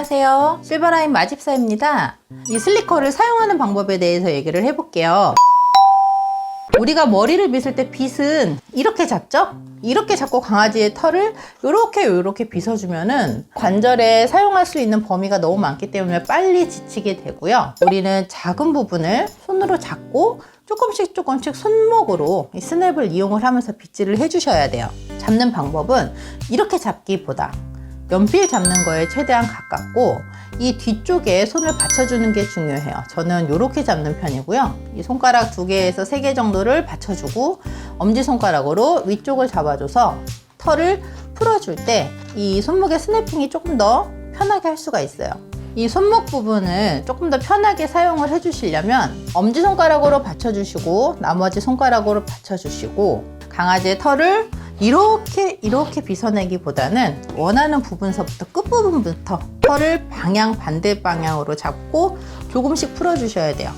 안녕하세요. 실버라인 마집사입니다. 이 슬리커를 사용하는 방법에 대해서 얘기를 해볼게요. 우리가 머리를 빗을 때 빗은 이렇게 잡죠? 이렇게 잡고 강아지의 털을 이렇게 이렇게 빗어주면은 관절에 사용할 수 있는 범위가 너무 많기 때문에 빨리 지치게 되고요. 우리는 작은 부분을 손으로 잡고 조금씩 조금씩 손목으로 이 스냅을 이용을 하면서 빗질을 해주셔야 돼요. 잡는 방법은 이렇게 잡기보다 연필 잡는 거에 최대한 가깝고 이 뒤쪽에 손을 받쳐주는 게 중요해요. 저는 이렇게 잡는 편이고요. 이 손가락 두 개에서 세 개 정도를 받쳐주고 엄지 손가락으로 위쪽을 잡아줘서 털을 풀어줄 때 이 손목의 스냅핑이 조금 더 편하게 할 수가 있어요. 이 손목 부분을 조금 더 편하게 사용을 해주시려면 엄지 손가락으로 받쳐주시고 나머지 손가락으로 받쳐주시고 강아지의 털을 이렇게 이렇게 빗어내기보다는 원하는 부분서부터 끝부분부터 털을 방향 반대 방향으로 잡고 조금씩 풀어주셔야 돼요.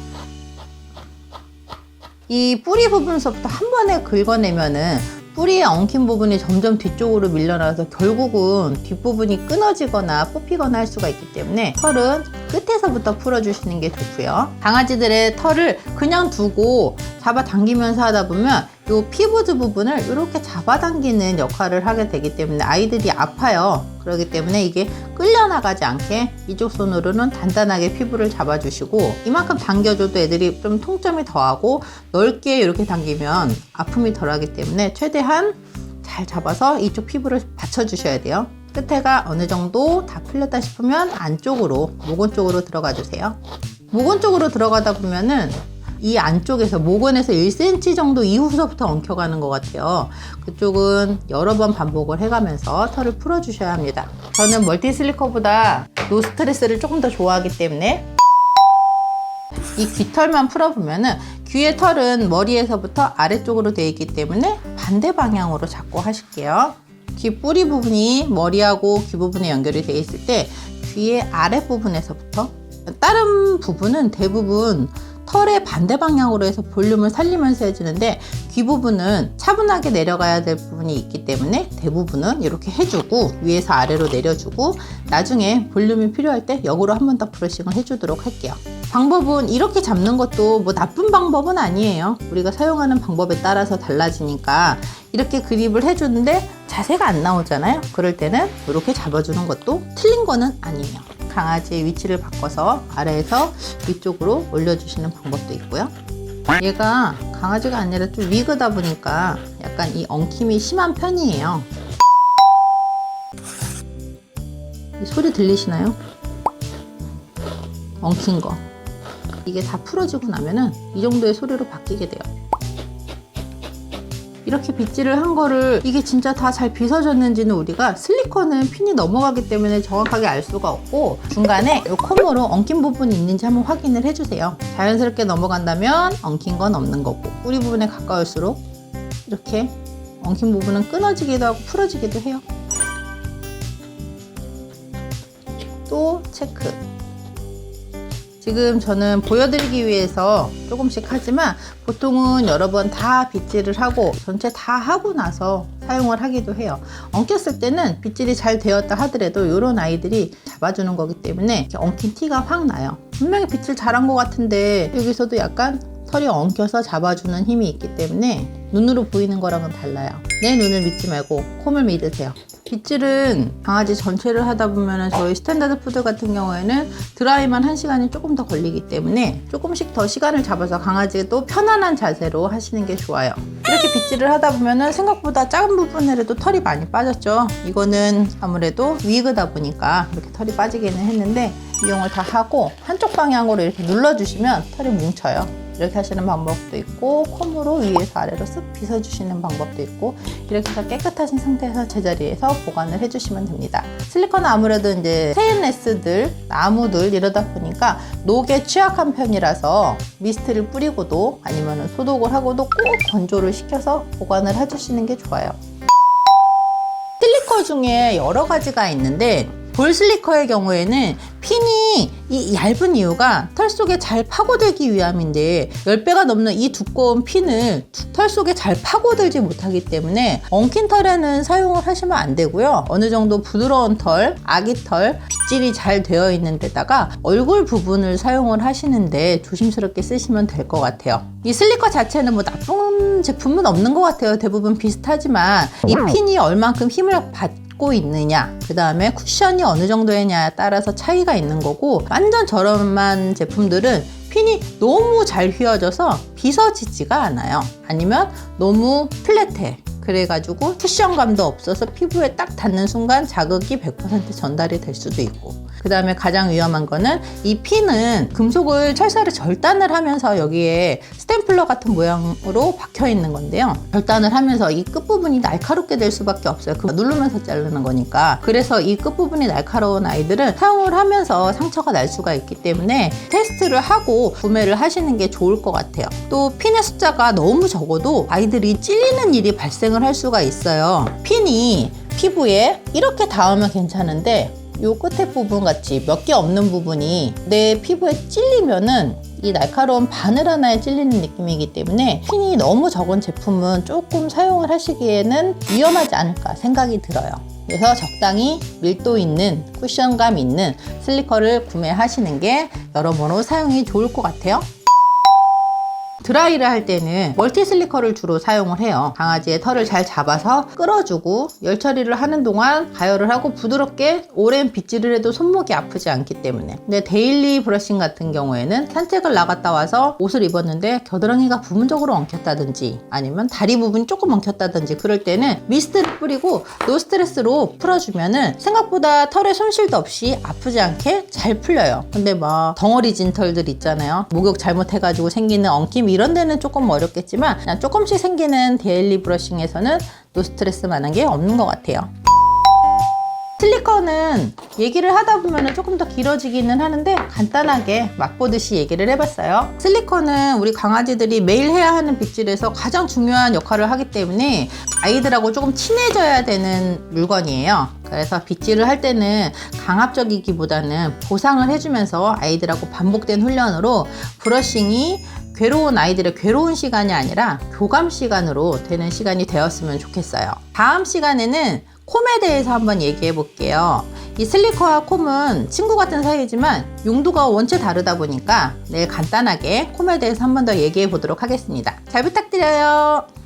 이 뿌리 부분서부터 한 번에 긁어내면은 뿌리에 엉킨 부분이 점점 뒤쪽으로 밀려나서 결국은 뒷부분이 끊어지거나 뽑히거나 할 수가 있기 때문에 털은 끝에서부터 풀어주시는 게 좋고요. 강아지들의 털을 그냥 두고 잡아당기면서 하다 보면 이 피부즈 부분을 이렇게 잡아당기는 역할을 하게 되기 때문에 아이들이 아파요. 그렇기 때문에 이게 끌려나가지 않게 이쪽 손으로는 단단하게 피부를 잡아주시고 이만큼 당겨줘도 애들이 좀 통점이 더하고 넓게 이렇게 당기면 아픔이 덜하기 때문에 최대한 잘 잡아서 이쪽 피부를 받쳐주셔야 돼요. 끝에가 어느 정도 다 풀렸다 싶으면 안쪽으로 모근 쪽으로 들어가 주세요. 모근 쪽으로 들어가다 보면은 이 안쪽에서 모근에서 1cm 정도 이후서부터 엉켜가는 것 같아요. 그쪽은 여러 번 반복을 해가면서 털을 풀어주셔야 합니다. 저는 멀티 슬리커보다 노 스트레스를 조금 더 좋아하기 때문에 이 귀털만 풀어보면은 귀의 털은 머리에서부터 아래쪽으로 되어 있기 때문에 반대 방향으로 잡고 하실게요. 귀 뿌리 부분이 머리하고 귀 부분에 연결이 되어 있을 때 귀의 아랫부분에서부터 다른 부분은 대부분 털의 반대 방향으로 해서 볼륨을 살리면서 해주는데 귀 부분은 차분하게 내려가야 될 부분이 있기 때문에 대부분은 이렇게 해주고 위에서 아래로 내려주고 나중에 볼륨이 필요할 때 역으로 한 번 더 브러싱을 해주도록 할게요. 방법은 이렇게 잡는 것도 뭐 나쁜 방법은 아니에요. 우리가 사용하는 방법에 따라서 달라지니까 이렇게 그립을 해주는데 자세가 안 나오잖아요. 그럴 때는 이렇게 잡아주는 것도 틀린 거는 아니에요. 강아지의 위치를 바꿔서 아래에서 위쪽으로 올려주시는 방법도 있고요. 얘가 강아지가 아니라 좀 위그다 보니까 약간 이 엉킴이 심한 편이에요. 이 소리 들리시나요? 엉킨 거. 이게 다 풀어지고 나면은 이 정도의 소리로 바뀌게 돼요. 이렇게 빗질을 한 거를 이게 진짜 다 잘 빗어졌는지는 우리가 슬리커는 핀이 넘어가기 때문에 정확하게 알 수가 없고 중간에 이 콤으로 엉킨 부분이 있는지 한번 확인을 해주세요. 자연스럽게 넘어간다면 엉킨 건 없는 거고 뿌리 부분에 가까울수록 이렇게 엉킨 부분은 끊어지기도 하고 풀어지기도 해요. 또 체크. 지금 저는 보여드리기 위해서 조금씩 하지만 보통은 여러 번 다 빗질을 하고 전체 다 하고 나서 사용을 하기도 해요. 엉켰을 때는 빗질이 잘 되었다 하더라도 이런 아이들이 잡아주는 거기 때문에 엉킨 티가 확 나요. 분명히 빗질 잘한 것 같은데 여기서도 약간 털이 엉켜서 잡아주는 힘이 있기 때문에 눈으로 보이는 거랑은 달라요. 내 눈을 믿지 말고 콤을 믿으세요. 빗질은 강아지 전체를 하다 보면 저희 스탠다드 푸드 같은 경우에는 드라이만 1시간이 조금 더 걸리기 때문에 조금씩 더 시간을 잡아서 강아지도 편안한 자세로 하시는 게 좋아요. 이렇게 빗질을 하다 보면 생각보다 작은 부분에라도 털이 많이 빠졌죠. 이거는 아무래도 위그다 보니까 이렇게 털이 빠지기는 했는데 이용을 다 하고 한쪽 방향으로 이렇게 눌러주시면 털이 뭉쳐요. 이렇게 하시는 방법도 있고 콤으로 위에서 아래로 쓱 빗어주시는 방법도 있고 이렇게 해서 깨끗하신 상태에서 제자리에서 보관을 해주시면 됩니다. 실리콘은 아무래도 이제 스테인레스들, 나무들 이러다 보니까 녹에 취약한 편이라서 미스트를 뿌리고도 아니면 소독을 하고도 꼭 건조를 시켜서 보관을 해주시는 게 좋아요. 실리커 중에 여러 가지가 있는데 볼 슬리커의 경우에는 핀이 이 얇은 이유가 털 속에 잘 파고들기 위함인데 10배가 넘는 이 두꺼운 핀을 털 속에 잘 파고들지 못하기 때문에 엉킨 털에는 사용을 하시면 안 되고요. 어느 정도 부드러운 털, 아기 털, 빗질이 잘 되어 있는 데다가 얼굴 부분을 사용을 하시는데 조심스럽게 쓰시면 될 것 같아요. 이 슬리커 자체는 뭐 나쁜 제품은 없는 것 같아요. 대부분 비슷하지만 이 핀이 얼만큼 힘을 받고 있느냐, 그 다음에 쿠션이 어느 정도냐에 따라서 차이가 있는 거고, 완전 저렴한 제품들은 핀이 너무 잘 휘어져서 빗어지지가 않아요. 아니면 너무 플랫해. 그래가지고 쿠션감도 없어서 피부에 딱 닿는 순간 자극이 100% 전달이 될 수도 있고. 그 다음에 가장 위험한 거는 이 핀은 금속을 철사를 절단을 하면서 여기에 스탬플러 같은 모양으로 박혀 있는 건데요. 절단을 하면서 이 끝부분이 날카롭게 될 수밖에 없어요. 그 누르면서 자르는 거니까. 그래서 이 끝부분이 날카로운 아이들은 사용을 하면서 상처가 날 수가 있기 때문에 테스트를 하고 구매를 하시는 게 좋을 것 같아요. 또 핀의 숫자가 너무 적어도 아이들이 찔리는 일이 발생을 할 수가 있어요. 핀이 피부에 이렇게 닿으면 괜찮은데 요 끝에 부분 같이 몇 개 없는 부분이 내 피부에 찔리면은 이 날카로운 바늘 하나에 찔리는 느낌이기 때문에 핀이 너무 적은 제품은 조금 사용을 하시기에는 위험하지 않을까 생각이 들어요. 그래서 적당히 밀도 있는 쿠션감 있는 슬리커를 구매하시는 게 여러모로 사용이 좋을 것 같아요. 드라이를 할 때는 멀티 슬리커를 주로 사용을 해요. 강아지의 털을 잘 잡아서 끌어주고 열 처리를 하는 동안 가열을 하고 부드럽게 오랜 빗질을 해도 손목이 아프지 않기 때문에. 근데 데일리 브러싱 같은 경우에는 산책을 나갔다 와서 옷을 입었는데 겨드랑이가 부분적으로 엉켰다든지 아니면 다리 부분이 조금 엉켰다든지 그럴 때는 미스트를 뿌리고 노 스트레스로 풀어주면은 생각보다 털에 손실도 없이 아프지 않게 잘 풀려요. 근데 막 덩어리 진 털들 있잖아요. 목욕 잘못해가지고 생기는 엉킴 이런 데는 조금 어렵겠지만 조금씩 생기는 데일리 브러싱에서는 노스트레스 만한 게 없는 것 같아요. 슬리커는 얘기를 하다 보면 조금 더 길어지기는 하는데 간단하게 맛보듯이 얘기를 해봤어요. 슬리커는 우리 강아지들이 매일 해야 하는 빗질에서 가장 중요한 역할을 하기 때문에 아이들하고 조금 친해져야 되는 물건이에요. 그래서 빗질을 할 때는 강압적이기보다는 보상을 해주면서 아이들하고 반복된 훈련으로 브러싱이 괴로운 아이들의 괴로운 시간이 아니라 교감 시간으로 되는 시간이 되었으면 좋겠어요. 다음 시간에는 콤에 대해서 한번 얘기해 볼게요. 이 슬리커와 콤은 친구 같은 사이지만 용도가 원체 다르다 보니까 내일 간단하게 콤에 대해서 한번 더 얘기해 보도록 하겠습니다. 잘 부탁드려요.